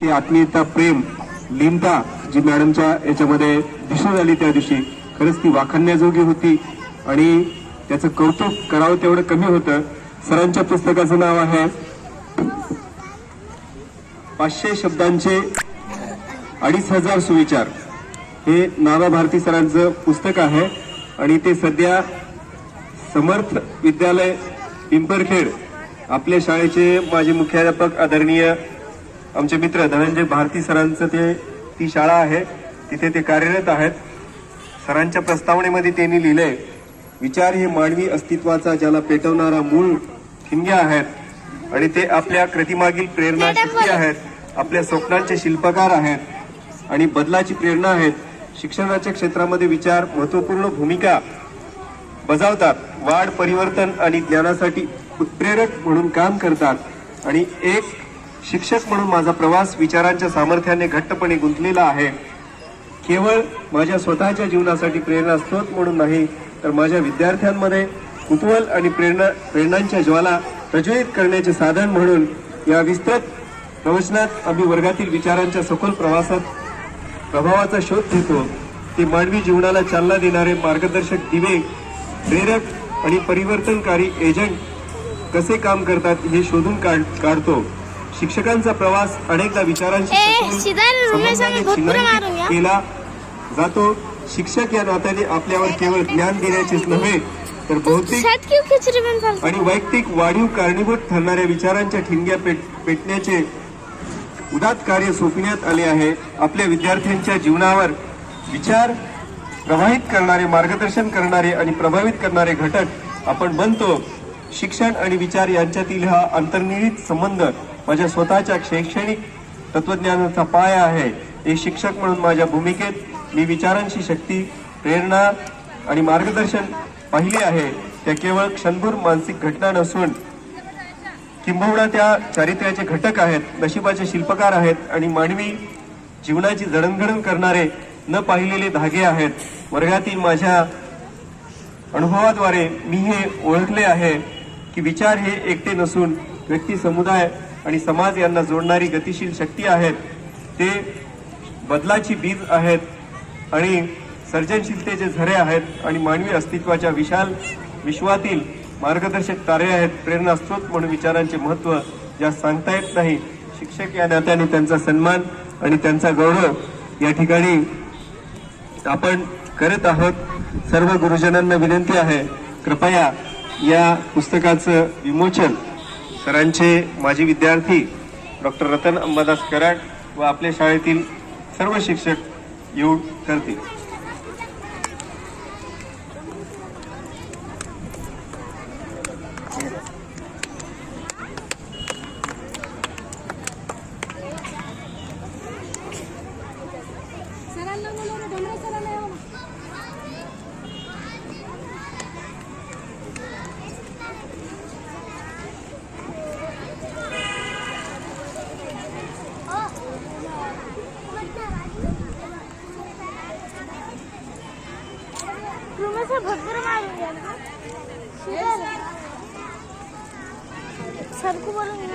ती आत्मीयता प्रेम लिमता जी मॅडमच्या याच्यामध्ये दिसून आली त्या दिवशी खरंच ती वाखाणण्याजोगी होती आणि त्याचं कौतुक करावं तेवढं कमी होतं. सरांच्या पुस्तकाचं नाव आहे पाचशे शब्दांचे अडीच हजार सुविचार. हे नाना भारती सरांचं पुस्तक आहे आणि ते सध्या समर्थ विद्यालय पिंपरखेड आपल्या शाळेचे माजी मुख्याध्यापक आदरणीय आमचे मित्र धनंजय भारती सरांचं ते ती शाळा आहे. तिथे ते कार्यरत आहेत. सरांच्या प्रस्तावनेमध्ये त्यांनी लिहिलंय विचार हे मानवी अस्तित्वाचा ज्याला पेटवणारा मूळ ठिणग्या आहेत आणि ते आपल्या कृतीमागील प्रेरणा शक्ती आहेत आपल्या स्वप्नांचे शिल्पकार आहेत आणि बदलाची प्रेरणा आहेत. शिक्षणाच्या क्षेत्रामध्ये विचार महत्त्वपूर्ण भूमिका बजावतात. वाढ परिवर्तन आणि ज्ञानासाठी उत्प्रेरक म्हणून काम करतात आणि एक शिक्षक म्हणून माझा प्रवास विचारांच्या सामर्थ्याने घट्टपणे गुंतलेला आहे. केवळ माझ्या स्वतःच्या जीवनासाठी प्रेरणा स्रोत म्हणून नाही तर माझ्या विद्यार्थ्यांमध्ये कुतूहल आणि प्रेरणा प्रेरणांच्या ज्वाला प्रज्वलित करण्याचे साधन म्हणून या विस्तृत प्रवचनात आम्ही वर्गातील विचारांच्या सखोल प्रवासात प्रभावाचा शोध घेतो. ते मानवी जीवनाला चालना देणारे मार्गदर्शक दिवे प्रेरक आणि परिवर्तनकारी एजंट कसे काम करतात हे शोधून काढ- काढतो. शिक्षकांचा प्रवास अनेकदा विचारांशी. केला जातो. शिक्षक या नात्याने आपल्यावर केवळ ज्ञान देण्याचेच नव्हे तर भौतिक फालतू आणि वैयक्तिक वाढीव कारणीभूत ठरणाऱ्या विचारांच्या ठिणग्या पेट पेटण्याचे उदात कार्य सोपविण्यात आले आहे. आपल्या विद्यार्थ्यांच्या जीवनावर विचार प्रवाहित करणारे मार्गदर्शन करणारे आणि प्रभावित करणारे घटक आपण बनतो. शिक्षण आणि विचार यांच्यातील हा अंतर्निहित संबंध माझ्या स्वतःच्या शैक्षणिक तत्वज्ञानाचा पाया आहे. एक शिक्षक म्हणून माझ्या भूमिकेत मी विचारांची शक्ती प्रेरणा आणि मार्गदर्शन पाहिले आहे. त्या केवळ क्षणभूर मानसिक घटना नसून किंबहुना त्या चारित्र्याचे घटक आहेत नशिबाचे शिल्पकार आहेत आणि मानवी जीवनाची जडणघडण करणारे न पाहिलेले धागे आहेत. वर्गातील माझ्या अनुभवाद्वारे मी हे ओळखले आहे की विचार हे एकटे नसून व्यक्ती समुदाय आणि समाज यांना जोडणारी गतिशील शक्ती आहेत ते बदलाची बीज आहेत आणि सर्जनशीलतेचे झरे आहेत आणि मानवी अस्तित्वाच्या विशाल विश्वातील मार्गदर्शक तारे आहेत. प्रेरणास्त्रोत म्हणून विचारांचे महत्त्व ज्या सांगता येत नाही. शिक्षक या नात्याने त्यांचा सन्मान आणि त्यांचा गौरव या ठिकाणी आपण करत आहोत. सर्व गुरुजनांना विनंती आहे कृपया या पुस्तकाचं विमोचन सरांचे माजी विद्यार्थी डॉक्टर रतन अंबादास कराड व आपल्या शाळेतील सर्व शिक्षक येऊन करतील. सरांना ರೂಮಸ ಭದ್ರ ಮಾಡಿದ್ದೆ ಸರ್ಕು ಬರೋಣ